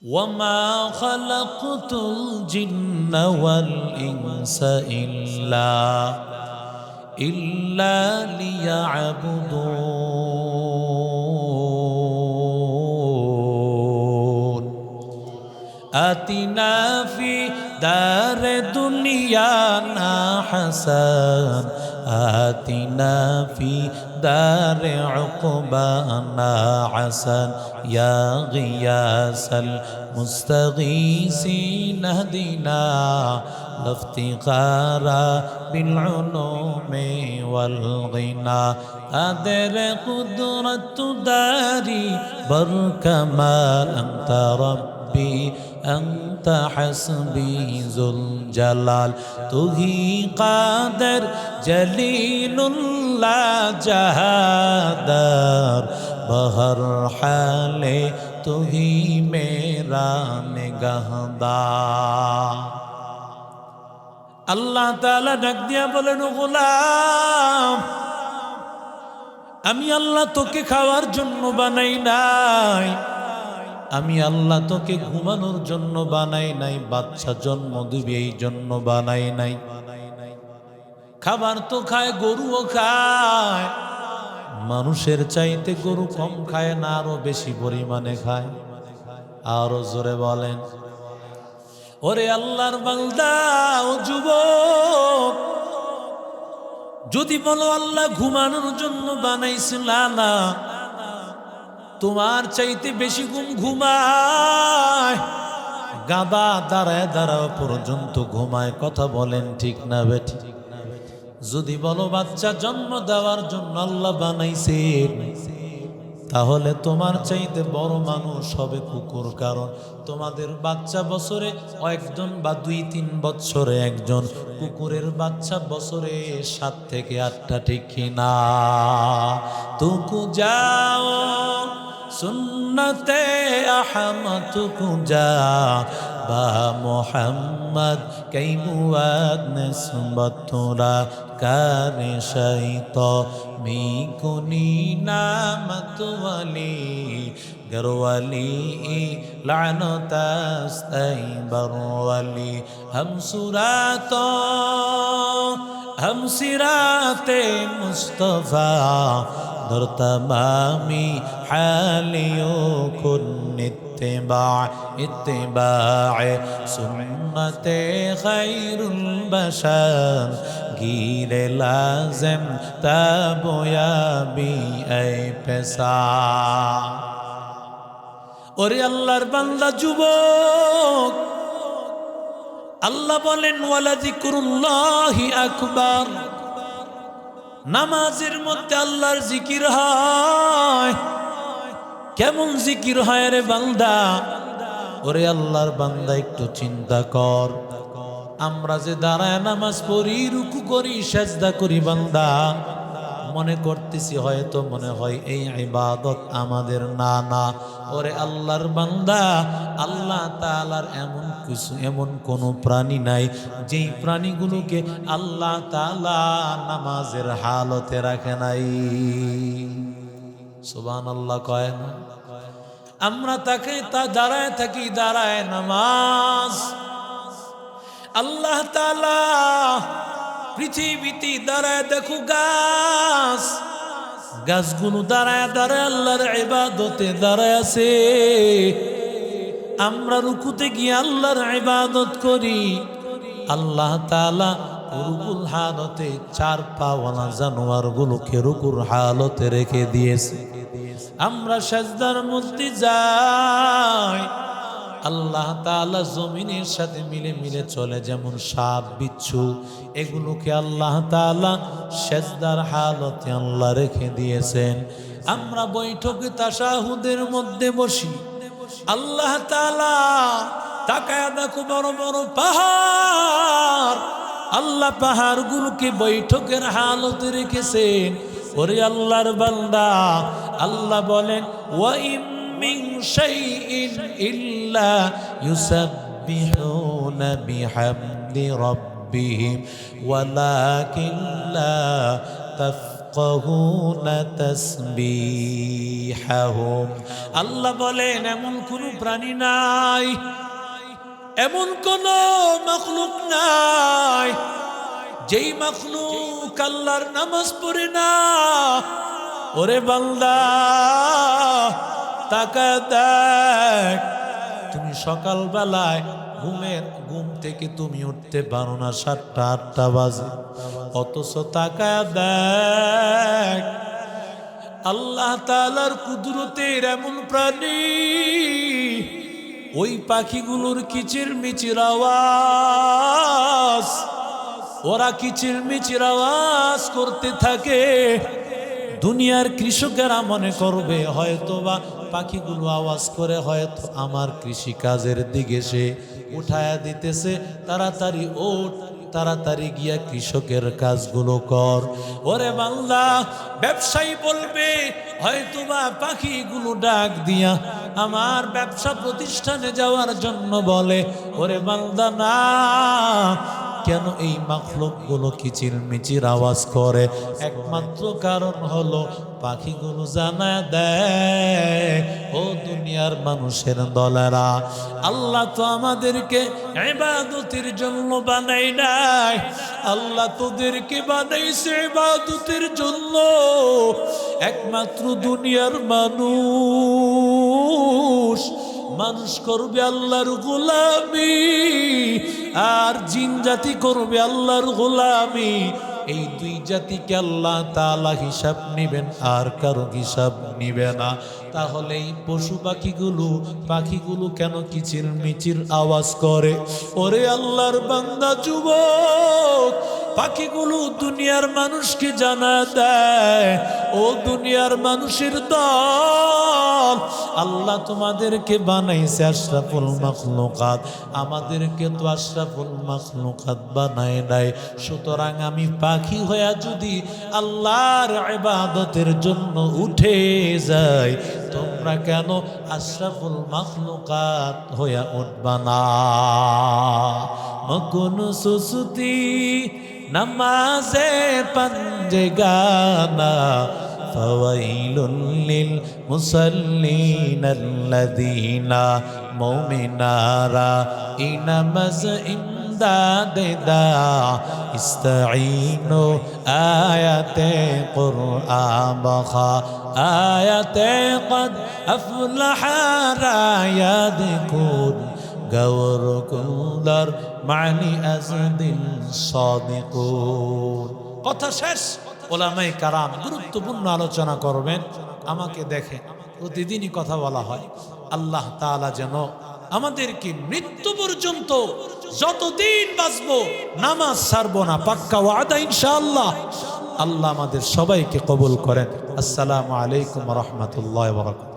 وما خلقت الجن والإنس إلا إلا ليعبدون. آتنا في دار دنيانا حسن آتنا في دار عقبانا حسن يا غياس المستغيثين اهدنا لافتقارا بالعلوم والغنى. أدر قدرة داري بركمال أنت ربي أنت حسبي ذو الجلال. تهي قادر جليل لا জাহাদার বহর হালে তুহি মেরা নিগাহদা। আল্লাহ তালা ডাক দিয়া বলেন গোলাম, আমি আল্লাহ তোকে খাওয়ার জন্য বানাই নাই। আমি আল্লাহ তোকে ঘুমানোর জন্য বানাই নাই, বাচ্চা জন্ম দিবে, এই জন্য বানাই নাই। খাবার তো খায়, গরুও খায়। মানুষের চাইতে গরু কম খায় না, আরও বেশি পরিমাণে খায়। আরও জোরে বলেন। ওরে আল্লাহর বান্দা ও যুবক, যদি বলো আল্লাহ ঘুমানোর জন্য বানাইছিল না, তোমার চাইতে বেশি ঘুম ঘুমায়। গাদা দাঁড়ায় দাঁড়া পর্যন্ত ঘুমায়, কথা বলেন ঠিক না বেঠি যদি বলো বাচ্চা জন্ম দেওয়ার জন্য আল্লাহ বানাইছে তাহলে তোমার চাইতে বড় মানুষ হবে কুকুর। কারণ তোমাদের বাচ্চা বছরে একজন বা দুই, তিন বছরে একজন, কুকুরের বাচ্চা বছরে সাত থেকে আটটা, ঠিক কিনা তুকু যাও, সুন্নতে با محمد کی مواد نسبت تو را کار شیطا می کنی نامت ولی گر ولی لعنت است ای بر ولی هم سراتو ہم سرات مصطفیٰ در تمامی حالیوں کن اتباع اتباع سنت خیر البشر گیر لازم تاب یابی اے পেশা ওরে আল্লাহর বান্দা যুবক আল্লাহ বলেন ওয়ালা জিকুরুল্লাহি আকবার নামাজের মধ্যে আল্লাহর জিকির হয় কেমন জিকির হয় রে বান্দা? ওরে আল্লাহর বান্দা, একটু চিন্তা কর। আমরা যে দাঁড়ায় নামাজ পড়ি, রুকু করি, সেজদা করি বান্দা। মনে করতেছি হয়তো মনে হয় এই ইবাদত আমাদের না না ওরে আল্লাহর বান্দা, আল্লাহ তাআলার এমন কিছু, এমন কোনো প্রাণী নাই, যেই প্রাণীগুলোকে আল্লাহ তালা নামাজের হালতে রাখে নাই। সুবান আল্লাহ কয় না। আমরা তাকে তা দাঁড়ায় থাকি, দাঁড়ায় নামাজ। আল্লাহ তাআলা পৃথিবীতে দাঁড়ায় দেখো গাছ। গাছগুলো দাঁড়ায় দাঁড়ায় আল্লাহর ইবাদতে দাঁড়ায় আছে। আমরা রুকুতে গিয়ে আল্লাহর ইবাদত করি। আল্লাহ তালা রুকুল হালতে চার পাওয়ালা জানোয়ার গুলোকে রুকুর হালতে রেখে দিয়েছে। আমরা সাজদার মধ্যে যাই। আল্লাহ তাআলা জমিনের সাথে মিলে মিলে চলে যেমন সাপ, বিচ্ছু, এগুলোকে আল্লাহ তাআলা সেজদার হালতে আল্লাহ রেখে দিয়েছেন। আমরা বৈঠকে তাসাহুদের মধ্যে বসি। আল্লাহ তাআলা তাকায় দেখো বড় বড় পাহাড়। আল্লাহ পাহাড়গুলোকে বৈঠকের হালতে রেখেছেন। ওরে আল্লাহর বান্দা আল্লাহ বলেন, ওয়াইম মিং শাইইন ইল্লা ইউসাব্বিহুনা বিহামদি রাব্বিহিম ওয়ালাকিন লা তাফকাহুন তাসবিহাহুম। আল্লাহ বলেন, এমন কোনো প্রাণী নাই, এমন কোন মখলুক নাই, যেই মখলুক আল্লাহর নামাজ পড়ে না ওরে বান্দা তাকা দেখ, তুমি সকালবেলায় ঘুমের, ঘুম থেকে তুমি উঠতে পারো না সাতটা, আটটা বাজে। অথচ তাকা দেখ, আল্লাহ তালার কুদরতের এমন প্রাণী, ওই পাখিগুলোর কিচির মিচির আওয়াজ, ওরা কিচির মিচির আওয়াজ করতে থাকে। দুনিয়ার কৃষকেরা মনে করবে হয়তো বা পাখিগুলো আওয়াজ করে, হয়তো আমার কৃষি কাজের দিকে সে উঠায়া দিতেছে। তাড়াতাড়ি ওঠ, তাড়াতাড়ি গিয়া কৃষকের কাজগুলো কর। ওরে বাংলা ব্যবসায়ী বলবে, হয়তোবা পাখিগুলো ডাক দিয়া আমার ব্যবসা প্রতিষ্ঠানে যাওয়ার জন্য বলে। ওরে বাংলা না কেন এই মাখলুকগুলো কিচির মিচির আওয়াজ করে? একমাত্র কারণ হলো পাখিগুলো জানা দেয়, ও দুনিয়ার মানুষের দলেরা। আল্লাহ তো আমাদেরকে এবাদতের জন্য বানাই নাই। আল্লাহ তোদেরকে বানাইছে এবাদতের জন্য। একমাত্র দুনিয়ার মানুষ। মানুষ করবে আল্লাহর গোলামি, আর জিন জাতি করবে আল্লাহর গোলামি। এই দুই জাতিকে আল্লাহ তালা হিসাব নিবেন, আর কারও হিসাব নিবে না। তাহলে এই পশু পাখিগুলো পাখিগুলো কেন কিচির মিচির আওয়াজ করে? ওরে আল্লাহর বান্দা, যুবক পাখিগুলো দুনিয়ার মানুষকে জানা দেয়, ও দুনিয়ার মানুষের দল। আল্লাহ তোমাদেরকে বানাইছে আশরাফুল মাখলুকাত। আমাদেরকে তো আশরাফুল মাখলুকাত বানায় নাই। সুতরাং আমি পাখি হইয়া যদি আল্লাহর ইবাদতের জন্য উঠে যাই, তোমরা কেন আশরাফুল মাখলুকাত হইয়া উঠবা না? মকুন সুসুতি নামাজে পাঞ্জে গানা فويل للمصلين الذين مؤمنارا إنمز إمداد دا استعينوا آيات قرآن بخا آيات قد أفلح راياد كون গৌর কুন্দর মানি আজদিন সাদিকুন। কথা শেষ। ওলামাই কারাম গুরুত্বপূর্ণ আলোচনা করবেন। আমাকে দেখে প্রতিদিনই কথা বলা হয়। আল্লাহ তাআলা যেন আমাদেরকে মৃত্যু পর্যন্ত যতদিন বাঁচবো, নামাজ ছাড়বো না, পাক্কা ওয়াদা ইনশাআল্লাহ। আল্লাহ আমাদের সবাইকে কবুল করেন। আসসালামু আলাইকুম রহমতুল্লাহ বরকাত